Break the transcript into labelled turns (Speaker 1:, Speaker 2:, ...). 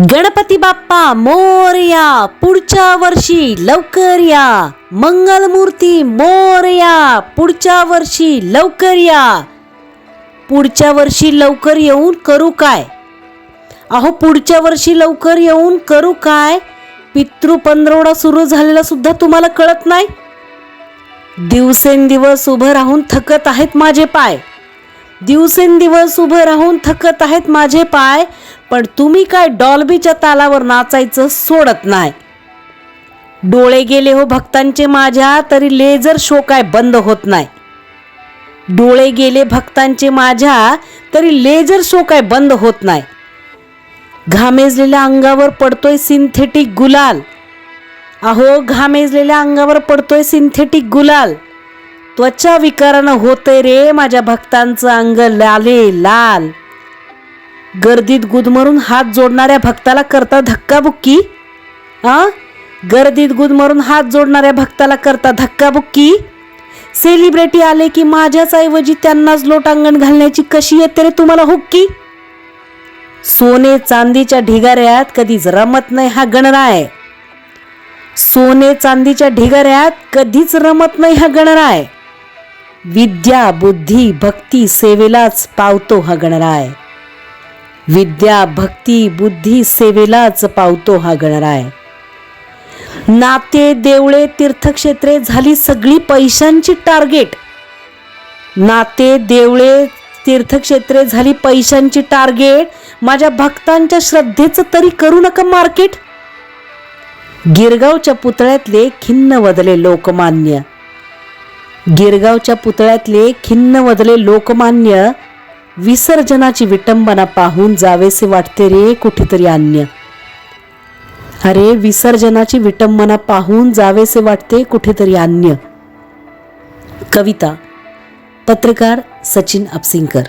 Speaker 1: गणपती बाप्पा मोरया पुढच्या वर्षी लवकर या. मंगलमूर्ती मोरया पुढच्या वर्षी लवकर या. पुढच्या वर्षी लवकर येऊन करू काय? अहो पुढच्या वर्षी लवकर येऊन करू काय? पितृ पंधरवडा सुरू झालेला सुद्धा तुम्हाला कळत नाही? दिवसेंदिवस उभं राहून थकत आहेत माझे पाय. दिवसेंदिवस उभं राहून थकत आहेत माझे पाय. पण तुम्ही काय डॉल्बीच्या तालावर नाचायचं सोडत नाही. डोळे गेले हो भक्तांचे माझ्या तरी लेझर शो काय बंद होत नाही. डोळे गेले भक्तांचे माझ्या तरी लेझर शो काय बंद होत नाही. घामेजलेल्या अंगावर पडतोय सिंथेटिक गुलाल. अहो घामेजलेल्या अंगावर पडतोय सिंथेटिक गुलाल. त्वचा विकारानं होतंय रे माझ्या भक्तांचं अंग लाले लाल. गर्दीत गुदमरून हात जोडणाऱ्या भक्ताला करता धक्काबुक्की? आ? गर्दीत गुदमरून हात जोडणाऱ्या भक्ताला करता धक्काबुक्की? सेलिब्रिटी आले की माझ्याच ऐवजी त्यांनाच लोटांगण घालण्याची कशी येते रे तुम्हाला हुक्की? सोने चांदीच्या ढिगाऱ्यात कधीच रमत नाही हा गणराय. सोने चांदीच्या ढिगाऱ्यात कधीच रमत नाही हा गणराय. विद्या बुद्धी भक्ती सेवेलाच पावतो हा गणराय. विद्या भक्ती बुद्धी सेवेलाच पावतो हा गणराय. नाते देवळे तीर्थक्षेत्रे झाली सगळी पैशांची टार्गेट. नाते देवळे तीर्थक्षेत्रे झाली पैशांची टार्गेट. माझ्या भक्तांच्या श्रद्धेचं तरी करू नका मार्केट. गिरगावच्या पुतळ्यातले खिन्न वदले लोकमान्य. गिरगावच्या पुतळ्यातले खिन्न वदले लोकमान्य. विसर्जनाची विटंबना पाहून जावेसे वाटते रे कुठेतरी अन्य. अरे विसर्जनाची विटंबना पाहून जावेसे वाटते कुठेतरी अन्य. कविता पत्रकार सचिन अपसिंकर